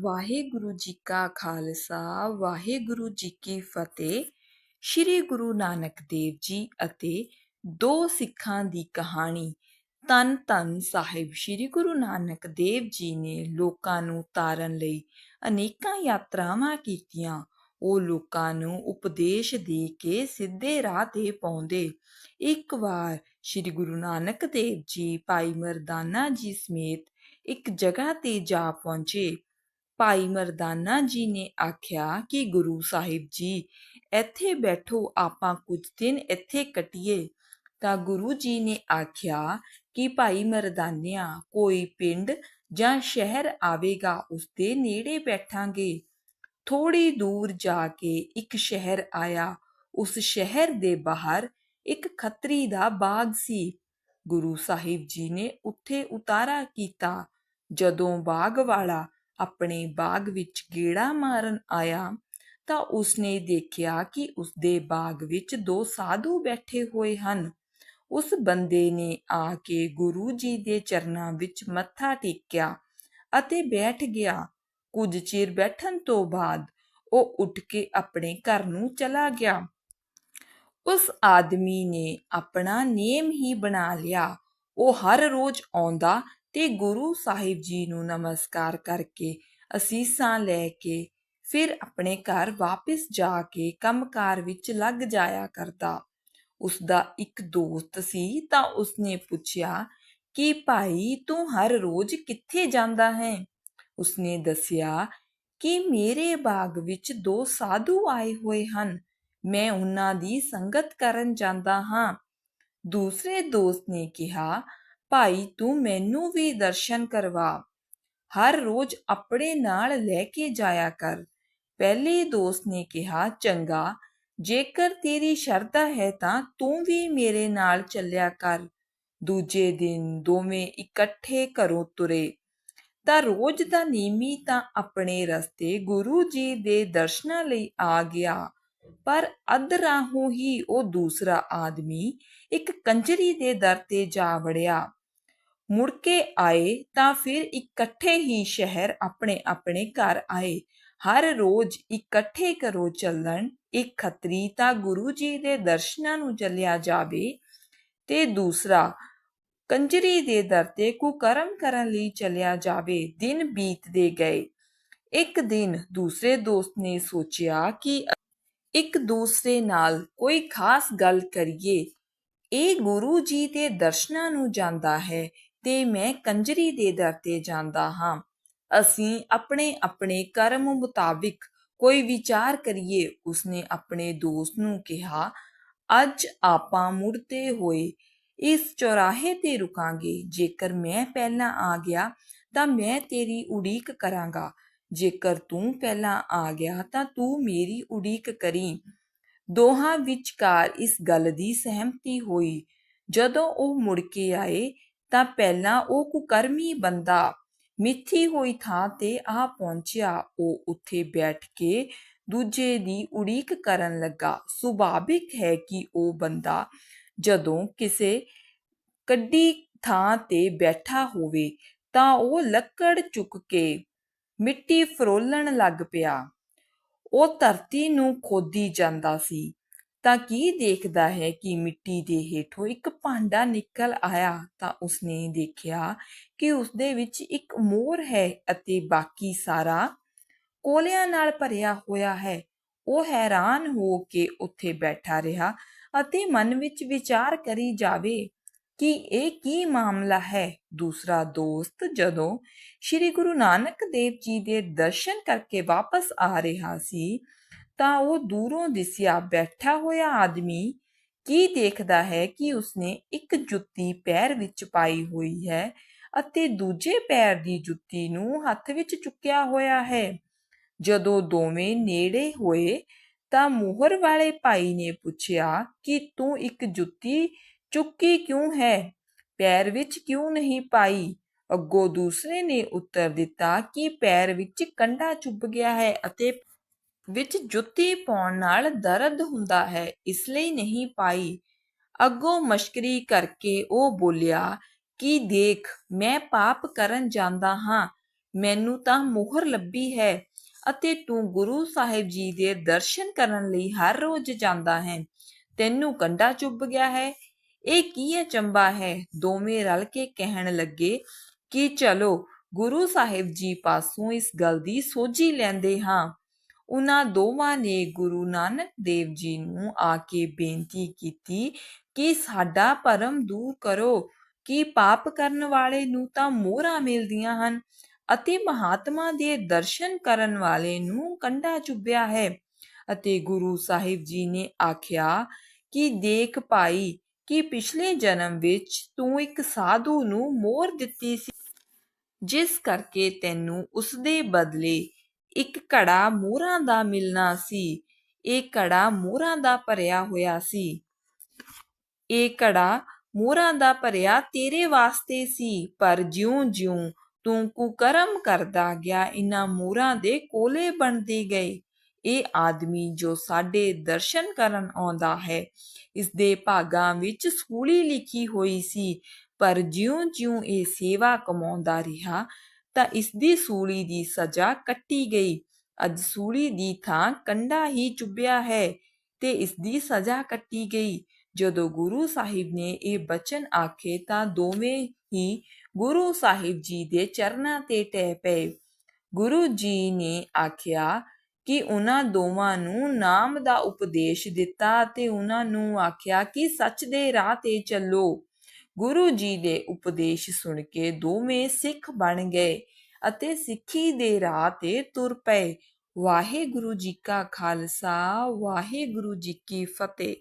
ਵਾਹਿਗੁਰੂ ਜੀ ਕਾ ਖਾਲਸਾ, ਵਾਹਿਗੁਰੂ ਜੀ ਕੀ ਫਤਿਹ। ਸ੍ਰੀ ਗੁਰੂ ਨਾਨਕ ਦੇਵ ਜੀ ਅਤੇ ਦੋ ਸਿੱਖਾਂ ਦੀ ਕਹਾਣੀ ਤਨ ਤਨ ਸਾਹਿਬ ਸ੍ਰੀ ਗੁਰੂ ਨਾਨਕ ਦੇਵ ਜੀ ਨੇ ਲੋਕਾਂ ਨੂੰ ਤਾਰਨ ਲਈ ਅਨੇਕਾਂ ਯਾਤਰਾਵਾਂ ਕੀਤੀਆਂ। ਉਹ ਲੋਕਾਂ ਨੂੰ ਉਪਦੇਸ਼ ਦੇ ਕੇ ਸਿੱਧੇ ਰਾਹ ਤੇ ਪਾਉਂਦੇ। ਇੱਕ ਵਾਰ ਸ੍ਰੀ ਗੁਰੂ ਨਾਨਕ ਦੇਵ ਜੀ ਭਾਈ ਮਰਦਾਨਾ ਜੀ ਸਮੇਤ ਇੱਕ ਜਗ੍ਹਾ ਤੇ ਜਾ ਪਹੁੰਚੇ। ਭਾਈ ਮਰਦਾਨਾ ਜੀ ਨੇ ਆਖਿਆ ਕਿ ਗੁਰੂ ਸਾਹਿਬ ਜੀ, ਇੱਥੇ ਬੈਠੋ, ਆਪਾਂ ਕੁਝ ਦਿਨ ਇੱਥੇ ਕਟੀਏ। ਤਾਂ ਗੁਰੂ ਜੀ ਨੇ ਆਖਿਆ ਕਿ ਭਾਈ ਮਰਦਾਨਿਆ, ਕੋਈ ਪਿੰਡ ਜਾਂ ਸ਼ਹਿਰ ਆਵੇਗਾ, ਉਸ ਦੇ ਨੇੜੇ ਬੈਠਾਂਗੇ। ਥੋੜੀ ਦੂਰ ਜਾ ਕੇ ਇੱਕ ਸ਼ਹਿਰ ਆਇਆ। ਉਸ ਸ਼ਹਿਰ ਦੇ ਬਾਹਰ ਇੱਕ ਖੱਤਰੀ ਦਾ ਬਾਗ ਸੀ। ਗੁਰੂ ਸਾਹਿਬ ਜੀ ਨੇ ਉੱਥੇ ਉਤਾਰਾ ਕੀਤਾ। ਜਦੋਂ ਬਾਗ ਵਾਲਾ ਆਪਣੇ ਬਾਗ ਵਿੱਚ ਗੇੜਾ ਮਾਰਨ ਆਇਆ ਤਾਂ ਉਸਨੇ ਦੇਖਿਆ ਕਿ ਉਸਦੇ ਬਾਗ ਵਿੱਚ ਦੋ ਸਾਧੂ ਬੈਠੇ ਹੋਏ ਹਨ। ਉਸ ਬੰਦੇ ਨੇ ਆ ਕੇ ਗੁਰੂ ਜੀ ਦੇ ਚਰਨਾਂ ਵਿੱਚ ਮੱਥਾ ਟੇਕਿਆ ਅਤੇ ਬੈਠ ਗਿਆ। ਕੁਝ ਚਿਰ ਬੈਠਣ ਤੋਂ ਬਾਅਦ ਉਹ ਉੱਠ ਕੇ ਆਪਣੇ ਘਰ ਨੂੰ ਚਲਾ ਗਿਆ। ਉਸ ਆਦਮੀ ਨੇ ਆਪਣਾ ਨੇਮ ਹੀ ਬਣਾ ਲਿਆ। ਉਹ ਹਰ ਰੋਜ਼ ਆਉਂਦਾ ਤੇ ਗੁਰੂ ਸਾਹਿਬ ਜੀ ਨੂੰ ਨਮਸਕਾਰ ਕਰਕੇ ਅਸੀਸਾਂ ਲੈ ਕੇ ਫਿਰ ਆਪਣੇ ਘਰ ਵਾਪਸ ਜਾ ਕੇ ਕੰਮਕਾਰ ਵਿੱਚ ਲੱਗ ਜਾਇਆ ਕਰਦਾ। ਉਸ ਦਾ ਇੱਕ ਦੋਸਤ ਸੀ ਤਾਂ ਉਸਨੇ ਪੁੱਛਿਆ, ਕਿ ਭਾਈ ਤੂੰ ਹਰ ਰੋਜ਼ ਕਿੱਥੇ ਜਾਂਦਾ ਹੈ? ਉਸਨੇ ਦੱਸਿਆ, ਕਿ ਮੇਰੇ ਬਾਗ ਵਿੱਚ ਦੋ ਸਾਧੂ ਆਏ ਹੋਏ ਹਨ। ਮੈਂ ਉਹਨਾਂ ਦੀ ਸੰਗਤ ਕਰਨ ਜਾਂਦਾ ਹਾਂ। ਦੂਸਰੇ ਦੋਸਤ ਨੇ ਕਿਹਾ ਭਾਈ ਤੂੰ ਮੈਨੂੰ ਵੀ ਦਰਸ਼ਨ ਕਰਵਾ। ਹਰ ਰੋਜ਼ ਆਪਣੇ ਨਾਲ ਲੈ ਕੇ ਜਾਇਆ ਕਰ। ਪਹਿਲੇ ਦੋਸਤ ਨੇ ਕਿਹਾ, ਚੰਗਾ, ਜੇਕਰ ਤੇਰੀ ਸ਼ਰਧਾ ਹੈ ਤਾਂ ਤੂੰ ਵੀ ਮੇਰੇ ਨਾਲ ਚੱਲਿਆ ਕਰ। ਦੂਜੇ ਦਿਨ ਦੋਵੇਂ ਇਕੱਠੇ ਘਰੋਂ ਤੁਰੇ। ਤਾਂ ਰੋਜ਼ ਦਾ ਨੀਮੀ ਤਾਂ ਆਪਣੇ ਰਸਤੇ ਗੁਰੂ ਜੀ ਦੇ ਦਰਸ਼ਨਾਂ ਲਈ ਆ ਗਿਆ। ਪਰ ਅੱਧ ਰਾਹੋਂ ਹੀ ਉਹ ਦੂਸਰਾ ਆਦਮੀ ਇੱਕ ਕੰਜਰੀ ਦੇ ਦਰ ਤੇ ਜਾ ਵੜਿਆ। ਮੁੜ ਕੇ ਆਏ ਤਾਂ ਫਿਰ ਇਕੱਠੇ ਹੀ ਸ਼ਹਿਰ ਆਪਣੇ ਆਪਣੇ ਘਰ ਆਏ। ਹਰ ਰੋਜ਼ ਇਕੱਠੇ ਘਰੋਂ ਚੱਲਣ ਇੱਕ ਖੱਤਰੀ ਤਾਂ ਗੁਰੂ ਜੀ ਦੇ ਦਰਸ਼ਨਾਂ ਨੂੰ ਚੱਲਿਆ ਜਾਵੇ। ਤੇ ਦੂਸਰਾ, ਕੰਜਰੀ ਦੇ ਦਰ ਤੇ ਕੁਕਰਮ ਕਰਨ ਲਈ ਚੱਲਿਆ ਜਾਵੇ, ਦਿਨ ਬੀਤਦੇ ਗਏ। ਇੱਕ ਦਿਨ ਦੂਸਰੇ ਦੋਸਤ ਨੇ ਸੋਚਿਆ ਕਿ ਇੱਕ ਦੂਸਰੇ ਨਾਲ ਕੋਈ ਖਾਸ ਗੱਲ ਕਰੀਏ। ਇਹ ਗੁਰੂ ਜੀ ਦੇ ਦਰਸ਼ਨਾਂ ਨੂੰ ਜਾਂਦਾ ਹੈ ਤੇ ਮੈਂ ਕੰਜਰੀ ਦੇ ਦਰ ਤੇ ਜਾਂਦਾ ਹਾਂ। ਅਸੀਂ ਆਪਣੇ ਆਪਣੇ ਕਰਮ ਮੁਤਾਬਿਕ ਕੋਈ ਵਿਚਾਰ ਕਰੀਏ, ਉਸਨੇ ਆਪਣੇ ਦੋਸਤ ਨੂੰ ਕਿਹਾ, ਅੱਜ ਆਪਾਂ ਮੁੜਦੇ ਹੋਏ ਇਸ ਚੌਰਾਹੇ ਤੇ ਰੁਕਾਂਗੇ। ਜੇਕਰ ਮੈਂ ਪਹਿਲਾਂ ਆ ਗਿਆ, ਤਾਂ ਮੈਂ ਤੇਰੀ ਉਡੀਕ ਕਰਾਂਗਾ। ਜੇਕਰ ਤੂੰ ਪਹਿਲਾਂ ਆ ਗਿਆ, ਤਾਂ ਤੂੰ ਮੇਰੀ ਉਡੀਕ ਕਰੀ ਦੋਹਾਂ ਵਿਚਕਾਰ ਇਸ ਗੱਲ ਦੀ ਸਹਿਮਤੀ ਹੋਈ। ਜਦੋਂ ਉਹ ਮੁੜ ਕੇ ਆਏ ਤਾਂ ਪਹਿਲਾਂ ਉਹ ਕੁਕਰਮੀ ਬੰਦਾ ਮਿੱਥੀ ਹੋਈ ਥਾਂ ਤੇ ਆ ਪਹੁੰਚਿਆ। ਉਹ ਉੱਥੇ ਬੈਠ ਕੇ ਦੂਜੇ ਦੀ ਉਡੀਕ ਕਰਨ ਲੱਗਾ। ਸੁਭਾਵਿਕ ਹੈ ਕਿ ਉਹ ਬੰਦਾ ਜਦੋਂ ਕਿਸੇ ਕੱਢੀ ਥਾਂ ਤੇ ਬੈਠਾ ਹੋਵੇ ਤਾਂ ਉਹ ਲੱਕੜ ਚੁੱਕ ਕੇ ਮਿੱਟੀ ਫਰੋਲਣ ਲੱਗ ਪਿਆ। ਉਹ ਧਰਤੀ ਨੂੰ ਖੋਦੀ ਜਾਂਦਾ ਸੀ। ਤਾਂ ਕੀ ਦੇਖਦਾ ਹੈ ਕਿ ਮਿੱਟੀ ਦੇ ਹੇਠੋਂ ਇੱਕ ਭਾਂਡਾ ਨਿਕਲ ਆਇਆ ਤਾਂ ਉਸਨੇ ਦੇਖਿਆ ਕਿ ਉਸਦੇ ਵਿੱਚ ਇੱਕ ਮੋਰ ਹੈ ਅਤੇ ਬਾਕੀ ਸਾਰਾ ਕੋਲਿਆਂ ਨਾਲ ਭਰਿਆ ਹੋਇਆ ਹੈ। ਉਹ ਹੈਰਾਨ ਹੋ ਕੇ ਉੱਥੇ ਬੈਠਾ ਰਿਹਾ ਅਤੇ ਮਨ ਵਿੱਚ ਵਿਚਾਰ ਕਰੀ ਜਾਵੇ ਕਿ ਇਹ ਕੀ ਮਾਮਲਾ ਹੈ। ਦੂਸਰਾ ਦੋਸਤ ਜਦੋਂ ਸ੍ਰੀ ਗੁਰੂ ਨਾਨਕ ਦੇਵ ਜੀ ਦੇ ਦਰਸ਼ਨ ਕਰਕੇ ਵਾਪਸ ਆ ਰਿਹਾ ਸੀ ਤਾਂ ਉਹ ਦੂਰੋਂ ਦਿਸਿਆ ਬੈਠਾ ਹੋਇਆ ਆਦਮੀ ਕੀ ਦੇਖਦਾ ਹੈ ਕਿ ਉਸਨੇ ਇੱਕ ਜੁੱਤੀ ਪੈਰ ਵਿੱਚ ਪਾਈ ਹੋਈ ਹੈ ਅਤੇ ਦੂਜੇ ਪੈਰ ਦੀ ਜੁੱਤੀ ਨੂੰ ਹੱਥ ਵਿੱਚ ਚੁੱਕਿਆ ਹੋਇਆ ਹੈ। ਜਦੋਂ ਦੋਵੇਂ ਨੇੜੇ ਹੋਏ ਤਾਂ ਮੋਹਰ ਵਾਲੇ ਭਾਈ ਨੇ ਪੁੱਛਿਆ ਕਿ ਤੂੰ ਇੱਕ ਜੁੱਤੀ ਚੁੱਕੀ ਕਿਉਂ ਹੈ? ਪੈਰ ਵਿੱਚ ਕਿਉਂ ਨਹੀਂ ਪਾਈ? ਅੱਗੋਂ ਦੂਸਰੇ ਨੇ ਉੱਤਰ ਦਿੱਤਾ ਕਿ ਪੈਰ ਵਿੱਚ ਕੰਡਾ ਚੁੱਭ ਗਿਆ ਹੈ ਅਤੇ ਵਿੱਚ ਜੁੱਤੀ ਪਾਉਣ ਨਾਲ ਦਰਦ ਹੁੰਦਾ ਹੈ, ਇਸ ਲਈ ਨਹੀਂ ਪਾਈ। ਅੱਗੋਂ ਮਸ਼ਕਰੀ ਕਰਕੇ ਉਹ ਬੋਲਿਆ, ਕਿ ਦੇਖ, ਮੈਂ ਪਾਪ ਕਰਨ ਜਾਂਦਾ ਹਾਂ, ਮੈਨੂੰ ਤਾਂ ਮੋਹਰ ਲੱਭੀ ਹੈ ਅਤੇ ਤੂੰ ਗੁਰੂ ਸਾਹਿਬ ਜੀ ਦੇ ਦਰਸ਼ਨ ਕਰਨ ਲਈ ਹਰ ਰੋਜ਼ ਜਾਂਦਾ ਹੈ। ਤੈਨੂੰ ਕੰਡਾ ਚੁੱਭ ਗਿਆ ਹੈ। ਇਹ ਕੀ ਅਚੰਬਾ ਹੈ? ਦੋਵੇਂ ਰਲ ਕੇ ਕਹਿਣ ਲੱਗੇ ਕਿ, ਚਲੋ, ਗੁਰੂ ਸਾਹਿਬ ਜੀ ਪਾਸੋਂ ਇਸ ਗੱਲ ਦੀ ਸੋਝੀ ਲੈਂਦੇ ਹਾਂ। ਉਹਨਾਂ ਦੋਵਾਂ ਨੇ ਗੁਰੂ ਨਾਨਕ ਦੇਵ ਜੀ ਨੂੰ ਆ ਕੇ ਬੇਨਤੀ ਕੀਤੀ ਕਿ ਸਾਡਾ ਭਰਮ ਦੂਰ ਕਰੋ, ਕਿ ਪਾਪ ਕਰਨ ਵਾਲੇ ਨੂੰ ਤਾਂ ਮੋਹਰਾਂ ਮਿਲਦੀਆਂ ਹਨ ਅਤੇ ਮਹਾਤਮਾ ਦੇ ਦਰਸ਼ਨ ਕਰਨ ਵਾਲੇ ਨੂੰ ਕੰਡਾ ਚੁੱਭਿਆ ਹੈ। ਅਤੇ ਗੁਰੂ ਸਾਹਿਬ ਜੀ ਨੇ ਆਖਿਆ ਕਿ ਦੇਖ ਭਾਈ ਕਿ ਪਿਛਲੇ ਜਨਮ ਵਿੱਚ ਤੂੰ ਇੱਕ ਸਾਧੂ ਨੂੰ ਮੋਰ ਦਿੱਤੀ ਸੀ, ਜਿਸ ਕਰਕੇ ਤੈਨੂੰ ਉਸਦੇ ਬਦਲੇ ਇੱਕ ਘੜਾ ਮੋਹਰਾਂ ਦਾ ਮਿਲਣਾ ਸੀ। ਇਹ ਘੜਾ ਮੋਹਰਾਂ ਦਾ ਭਰਿਆ ਹੋਇਆ ਸੀ। ਇਹ ਘੜਾ ਮੋਹਰਾਂ ਦਾ ਭਰਿਆ ਤੇਰੇ ਵਾਸਤੇ ਸੀ, ਪਰ ਜਿਉਂ-ਜਿਉਂ ਤੂੰ ਕੁਕਰਮ ਕਰਦਾ ਗਿਆ, ਇਨ੍ਹਾਂ ਮੋਹਰਾਂ ਦੇ ਕੋਲੇ ਬਣਦੇ ਗਏ। ਇਹ ਆਦਮੀ ਜੋ ਸਾਡੇ ਦਰਸ਼ਨ ਕਰਨ ਆਉਂਦਾ ਹੈ ਇਸ ਦੇ ਭਾਗਾਂ ਵਿੱਚ ਸੂਲੀ ਲਿਖੀ ਹੋਈ ਸੀ, ਪਰ ਜਿਉਂ-ਜਿਉਂ ਇਹ ਸੇਵਾ ਕਮਾਉਂਦਾ ਰਿਹਾ ਤਾਂ ਇਸ ਸੂਲੀ ਦੀ ਸਜ਼ਾ ਕੱਟੀ ਗਈ। ਅੱਜ ਸੂਲੀ ਦੀ ਥਾਂ ਕੰਡਾ ਹੀ ਚੁੱਭਿਆ ਹੈ ਤੇ ਇਸਦੀ ਸਜ਼ਾ ਕੱਟੀ ਗਈ। ਜਦੋਂ ਗੁਰੂ ਸਾਹਿਬ ਨੇ ਇਹ ਬਚਨ ਆਖੇ ਤਾਂ ਦੋਵੇਂ ਹੀ ਗੁਰੂ ਸਾਹਿਬ ਜੀ ਦੇ ਚਰਨਾਂ ਤੇ ਟਹਿ ਪਏ। ਗੁਰੂ ਜੀ ਨੇ ਆਖਿਆ ਕਿ ਉਹਨਾਂ ਦੋਵਾਂ ਨੂੰ ਨਾਮ ਦਾ ਉਪਦੇਸ਼ ਦਿੱਤਾ ਤੇ ਉਹਨਾਂ ਨੂੰ ਆਖਿਆ ਕਿ ਸੱਚ ਦੇ ਰਾਹ ਤੇ ਚੱਲੋ। ਗੁਰੂ ਜੀ ਦੇ ਉਪਦੇਸ਼ ਸੁਣ ਕੇ ਦੋਵੇਂ ਸਿੱਖ ਬਣ ਗਏ ਅਤੇ ਸਿੱਖੀ ਦੇ ਰਾਹ ਤੇ ਤੁਰ ਪਏ। ਵਾਹਿਗੁਰੂ ਜੀ ਕਾ ਖਾਲਸਾ, ਵਾਹਿਗੁਰੂ ਜੀ ਕੀ ਫਤਿਹ।